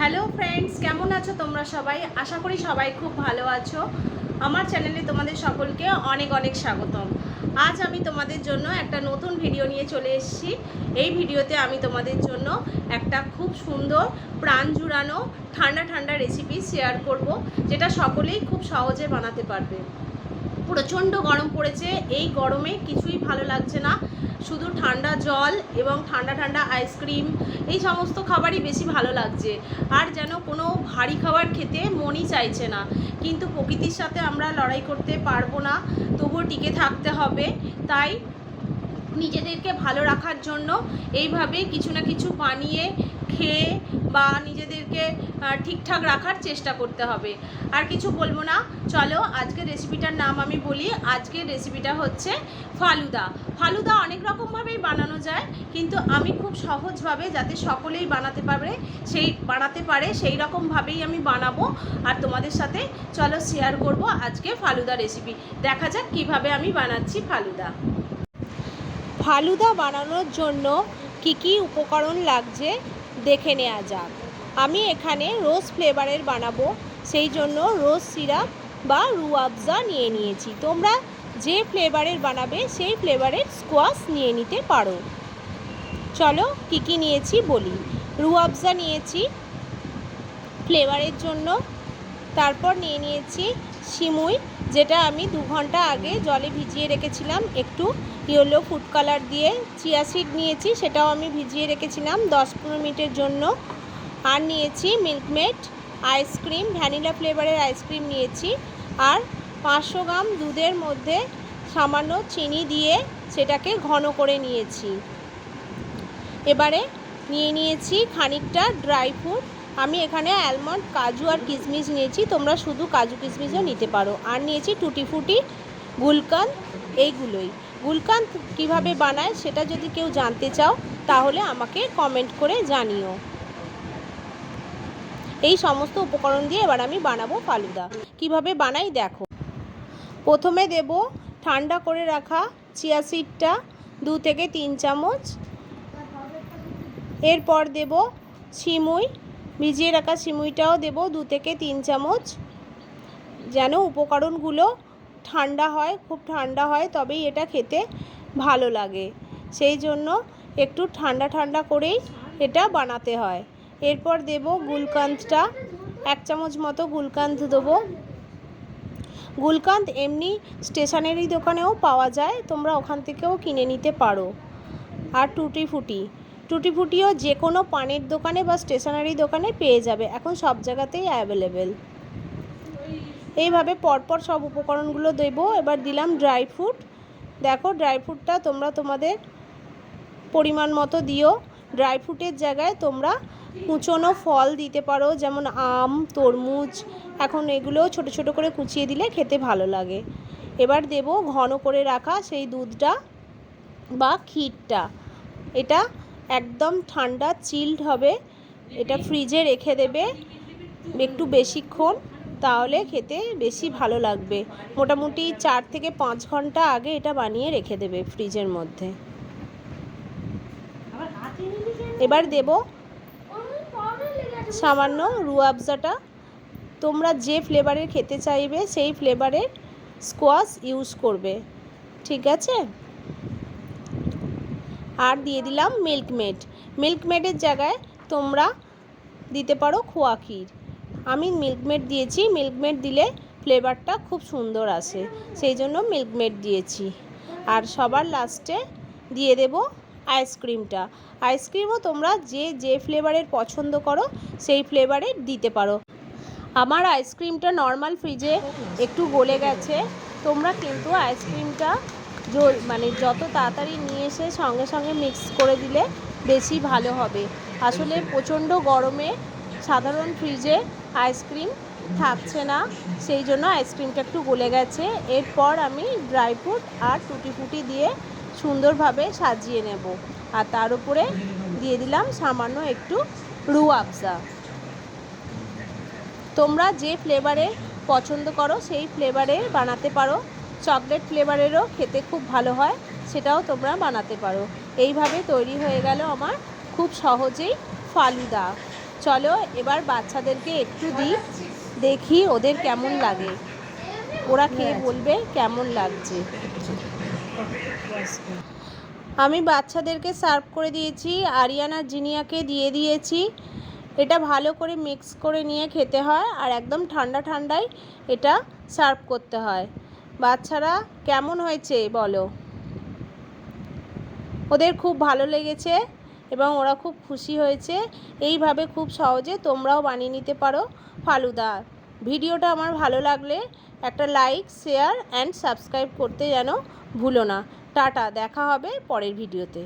Hello friends কেমন আছো তোমরা সবাই? আশা করি সবাই খুব ভালো আছো। আমার চ্যানেলে তোমাদের সকলকে অনেক অনেক স্বাগতম। আজ আমি তোমাদের জন্য একটা নতুন ভিডিও নিয়ে চলে এসেছি। এই ভিডিওতে আমি তোমাদের জন্য একটা খুব সুন্দর প্রাণ জুড়ানো ঠান্ডা ঠান্ডা রেসিপি শেয়ার করব, যেটা সকলেই খুব সহজে বানাতে পারবে। প্রচণ্ড গরম পড়েছে। এই গরমে কিছুই ভালো লাগছে না। শুধু ঠান্ডা জল এবং ঠান্ডা ঠান্ডা আইসক্রিম এই সমস্ত খাবারই বেশি ভালো লাগছে। আর যেন কোনো ভারী খাবার খেতে মনই চাইছে না। কিন্তু প্রকৃতির সাথে আমরা লড়াই করতে পারব না, তবুও টিকে থাকতে হবে। তাই নিজেদেরকে ভালো রাখার জন্য এইভাবে কিছু না কিছু বানিয়ে খেয়ে বা নিজেদেরকে ঠিকঠাক রাখার চেষ্টা করতে হবে। আর কিছু বলব না। চলো, আজকের রেসিপিটার নাম আমি বলি। আজকের রেসিপিটা হচ্ছে ফালুদা। ফালুদা অনেক রকমভাবেই বানানো যায়, কিন্তু আমি খুব সহজভাবে যাতে সকলেই বানাতে পারে, সেই বানাতে পারে, সেই রকমভাবেই আমি বানাবো। আর তোমাদের সাথে চলো শেয়ার করব আজকে ফালুদা রেসিপি দেখা যাক কীভাবে আমি বানাচ্ছি ফালুদা। ফালুদা বানানোর জন্য কি কি উপকরণ লাগছে দেখে নেওয়া যাক। আমি এখানে রোজ ফ্লেভারের বানাবো, সেই জন্য রোজ সিরাপ বা রুয়াবজা নিয়ে নিয়েছি। তোমরা যে ফ্লেভারের বানাবে, সেই ফ্লেভারের স্কোয়াশ নিয়ে নিতে পারো। চলো কি কি নিয়েছি বলি। রুয়াবজা নিয়েছি ফ্লেভারের জন্য, তারপর নিয়ে নিয়েছি সিমুই যেটা আমি দু ঘণ্টা আগে জলে ভিজিয়ে রেখেছিলাম একটু। ইয়েলো ফুড কালার দিয়ে চিয়া সিড নিয়েছি, সেটাও আমি ভিজিয়ে রেখেছিলাম দশ পনেরো মিনিটের জন্য। আর নিয়েছি মিল্কমেড আইসক্রিম, ভ্যানিলা ফ্লেভারের আইসক্রিম নিয়েছি। আর পাঁচশো গ্রাম দুধের মধ্যে সামান্য চিনি দিয়ে সেটাকে ঘন করে নিয়েছি। এবারে নিয়ে নিয়েছি খানিকটা ড্রাই ফ্রুট। আমি এখানে অ্যালমন্ড কাজু আর কিশমিশ নিয়েছি। তোমরা শুধু কাজু কিশমিশও নিতে পারো। আর নিয়েছি টুটি ফুটি, গুলকান, এইগুলোই। গুলকান কীভাবে বানায় সেটা যদি কেউ জানতে চাও, তাহলে আমাকে কমেন্ট করে জানিও। এই সমস্ত উপকরণ দিয়ে এবার আমি বানাবো ফালুদা। কীভাবে বানাই দেখো। প্রথমে দেব ঠান্ডা করে রাখা চিয়া সিডটা দু থেকে তিন চামচ। এরপর দেব সিমুই ভিজিয়ে রাখা সিমুইটাও দেব দু থেকে তিন চামচ। যেন উপকরণগুলো ঠান্ডা হয়, খুব ঠান্ডা হয়, তবেই এটা খেতে ভালো লাগে। সেই জন্য একটু ঠান্ডা ঠান্ডা করেই এটা বানাতে হয়। এরপর দেব গুলকান্তটা, এক চামচ মতো গুলকান্ত দেবো। গুলকান্ত এমনি স্টেশনারি দোকানেও পাওয়া যায়, তোমরা ওখান থেকেও কিনে নিতে পারো। আর টুটি ফুটি। টুটি ফুটিও যে কোনো পানের দোকানে বা স্টেশনারি দোকানে পেয়ে যাবে। এখন সব জায়গাতেই অ্যাভেলেবেল এইভাবে পরপর সব উপকরণগুলো দেবো। এবার দিলাম ড্রাই ফ্রুট দেখো ড্রাই ফ্রুটটা তোমরা তোমাদের পরিমাণ মতো দিও। ড্রাই ফ্রুটের জায়গায় তোমরা কুচনো ফল দিতে পারো, যেমন আম, তরমুজ। এখন এগুলো ছোট ছোট করে কুচিয়ে দিলে খেতে ভালো লাগে। এবার দেব ঘন করে রাখা সেই দুধটা বা ক্ষীরটা। এটা একদম ঠান্ডা চিল্ড হবে। এটা ফ্রিজে রেখে দেবে। একটু বেশিক্ষণ তাহলে খেতে বেশি ভালো লাগবে। মোটামুটি চার থেকে পাঁচ ঘণ্টা আগে এটা বানিয়ে রেখে দেবে ফ্রিজের মধ্যে। এবার দেব সামান্য রুয়াবজাটা তোমরা যে ফ্লেভারের খেতে চাইবে, সেই ফ্লেভারের স্কোয়াশ ইউজ করবে। ঠিক আছে? আর দিয়ে দিলাম মিল্কমেড। মিল্কমেডের জায়গায় তোমরা দিতে পারো খোয়া ক্ষীর। আমি মিল্কমেড দিয়েছি, মিল্কমেড দিলে ফ্লেভারটা খুব সুন্দর আসে, সেই জন্য মিল্কমেড দিয়েছি। আর সবার লাস্টে দিয়ে দেব আইসক্রিমটা। আইসক্রিমও তোমরা যে যে ফ্লেভারের পছন্দ করো, সেই ফ্লেভারের দিতে পারো। আমার আইসক্রিমটা নর্মাল ফ্রিজে একটু গলে গেছে, তোমরা কিন্তু আইসক্রিমটা জ- মানে যত তাড়াতাড়ি নিয়ে এসে সঙ্গে সঙ্গে মিক্স করে দিলে বেশি ভালো হবে। আসলে প্রচণ্ড গরমে সাধারণ ফ্রিজে আইসক্রিম থাকছে না, সেই জন্য আইসক্রিমটা একটু গলে গেছে। এরপর আমি ড্রাই ফ্রুট আর টুটি ফুটি দিয়ে সুন্দরভাবে সাজিয়ে নেব। আর তার উপরে দিয়ে দিলাম সামান্য একটু রু আফজা। তোমরা যে ফ্লেভারে পছন্দ করো, সেই ফ্লেভারে বানাতে পারো। চকলেট ফ্লেভারেরও খেতে খুব ভালো হয় সেটাও তোমরা বানাতে পারো। এইভাবে তৈরি হয়ে গেল আমার খুব সহজেই ফালুদা। চলো এবার বাচ্চাদেরকে একটু দিই দেখি ওদের কেমন লাগে। ওরা খেয়ে বলবে কেমন লাগছে। আমি বাচ্চাদেরকে সার্ভ করে দিয়েছি আরিয়ানা জিনিয়াকে দিয়ে দিয়েছি। এটা ভালো করে মিক্স করে নিয়ে খেতে হয় আর একদম ঠান্ডা ঠান্ডায় এটা সার্ভ করতে হয়। বাচ্চারা কেমন হয়েছে বলো? ওদের খুব ভালো লেগেছে এবং ওরা খুব খুশি হয়েছে। এইভাবে খুব সহজে তোমরাও বানিয়ে নিতে পারো ফালুদা। ভিডিওটা আমার ভালো লাগলে একটা লাইক, শেয়ার অ্যান্ড সাবস্ক্রাইব করতে যেন ভুলো না। টাটা, দেখা হবে পরের ভিডিওতে।